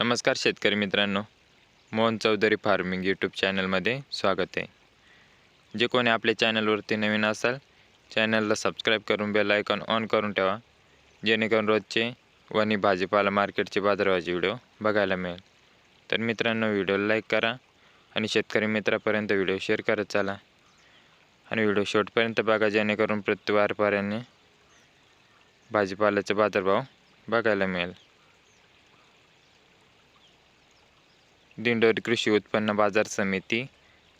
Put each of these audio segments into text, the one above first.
नमस्कार शेतकरी मित्रांनो मोहन चौधरी फार्मिंग यूट्यूब चॅनलमध्ये स्वागत आहे. जे कोणी आपल्या चॅनलवरती नवीन असाल चॅनलला सबस्क्राईब करून बेल आयकॉन ऑन करून ठेवा जेणेकरून रोजचे वणी भाजीपाला मार्केटचे बाजारभावाचे व्हिडिओ बघायला मिळेल. तर मित्रांनो व्हिडिओला लाईक करा आणि शेतकरी मित्रापर्यंत व्हिडिओ शेअर करत चाला. आणि व्हिडिओ शेवटपर्यंत बघा जेणेकरून प्रत्यवारपर्यंत भाजीपाल्याचा बाजारभाव बघायला मिळेल. दिंडोरी कृषी उत्पन्न बाजार समिती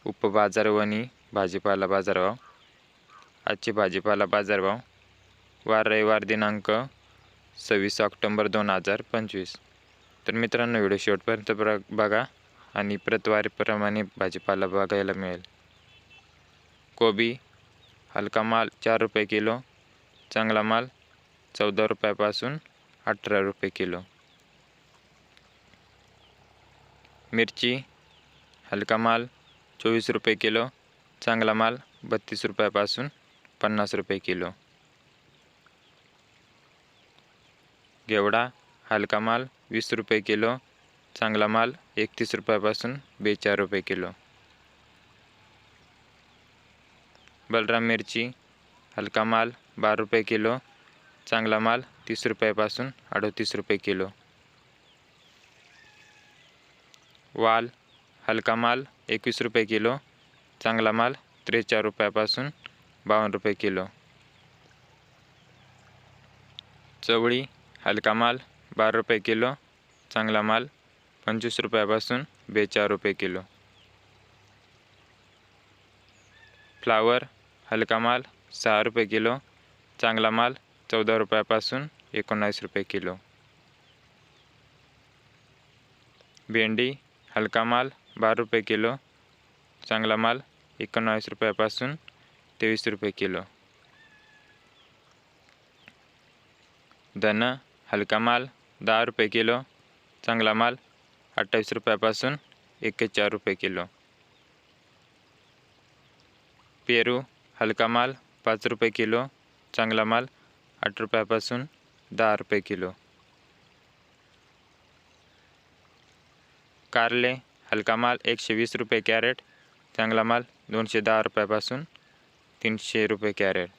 उपबाजार वणी भाजीपाला बाजारभाव आजचे भाजीपाला बाजारभाव वार रविवार दिनांक सव्वीस ऑक्टोंबर दोन हजार पंचवीस. तर मित्रांनो व्हिडिओ शेवटपर्यंत प्र बघा आणि प्रतवारीप्रमाणे भाजीपाला बघायला मिळेल. कोबी हलका माल चार रुपये किलो चांगला माल चौदा रुपयापासून अठरा रुपये किलो. मिरची हलका माल चोवीस रुपये किलो चांगला माल बत्तीस रुपयापासून पन्नास रुपये किलो. घेवडा हलका माल वीस रुपये किलो चांगला माल एकतीस रुपयापासून बेचाळीस रुपये किलो. बलराम मिरची हलका माल बारा रुपये किलो चांगला माल तीस रुपयापासून अडतीस रुपये किलो. वाल हलका माल एकवीस रुपये किलो. चांगला माल त्रेचाळीस रुपयापासून बावन्न रुपये किलो. चवळी हलका माल बारा रुपये किलो. चांगला माल पंचवीस रुपयापासून बेचाळीस रुपये किलो. फ्लावर हलका माल सहा रुपये किलो. चांगला माल चौदा रुपयापासून एकोणावीस रुपये किलो. भेंडी हलका माल बारा रुपये किलो. चांगला माल एकोणावीस रुपयापासून तेवीस रुपये किलो. धन हलका माल दहा रुपये किलो. चांगला माल अठ्ठावीस रुपयापासून एक्केचाळीस रुपये किलो. पेरू हलका माल पाच रुपये किलो. चांगला माल आठ रुपयापासून दहा रुपये किलो. कारले हलका माल एकशे वीस रुपये कॅरेट चांगला माल दोनशे दहा रुपयापासून तीनशे रुपये कॅरेट.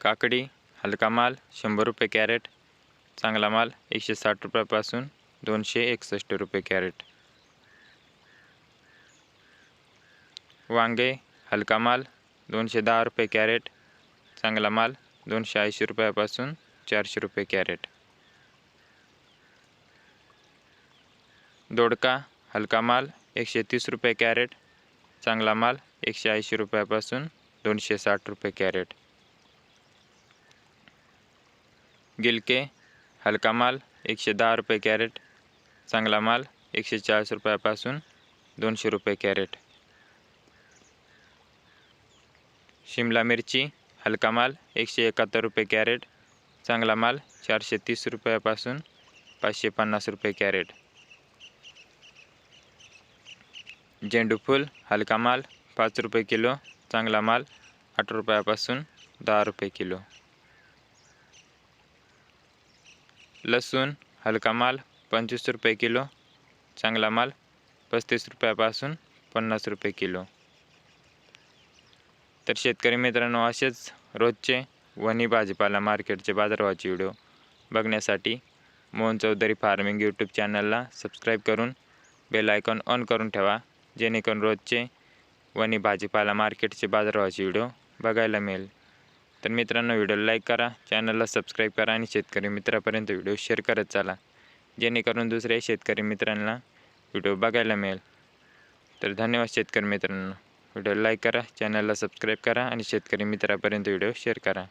काकडी हलका माल शंभर रुपये कॅरेट चांगला माल एकशे साठ रुपयापासून दोनशे एकसष्ट रुपये कॅरेट. वांगे हलका माल दोनशे दहा रुपये कॅरेट चांगला माल दोनशे ऐंशी रुपयापासून चारशे रुपये कॅरेट. दोडका हलका माल एकशे तीस रुपये कॅरेट चांगला माल एकशे ऐंशी रुपयापासून दोनशे साठ रुपये कॅरेट. गिलके हलका माल एकशे दहा रुपये कॅरेट चांगला माल एकशे चाळीस रुपयापासून दोनशे रुपये कॅरेट. शिमला मिरची हलका माल एकशे एकाहत्तर रुपये कॅरेट चांगला माल चारशे तीस रुपयापासून पाचशे पन्नास रुपये कॅरेट. झेंडूफूल हलका माल पाच रुपये किलो चांगला माल आठ रुपयापासून दहा रुपये किलो. लसूण हलका माल पंचवीस रुपये किलो चांगला माल पस्तीस रुपयापासून पन्नास रुपये किलो. तर शेतकरी मित्रांनो असेच रोजचे वणी भाजीपाला मार्केटचे बाजारभावाचे व्हिडिओ बघण्यासाठी मोहन चौधरी फार्मिंग यूट्यूब चॅनलला सबस्क्राईब करून बेल आयकॉन ऑन करून ठेवा. जेणेकरून रोजचे वणी भाजीपाला मार्केटचे बाजारभावाचे व्हिडिओ बघायला मिळेल. तर मित्रांनो व्हिडिओला लाईक करा चॅनलला सबस्क्राईब करा आणि शेतकरी मित्रापर्यंत व्हिडिओ शेअर करत चाला. जेणेकरून दुसऱ्या शेतकरी मित्रांना व्हिडिओ बघायला मिळेल. तर धन्यवाद शेतकरी मित्रांनो. व्हिडिओ लाईक करा चॅनलला सबस्क्राईब करा आणि शेतकरी मित्रापर्यंत व्हिडिओ शेअर करा.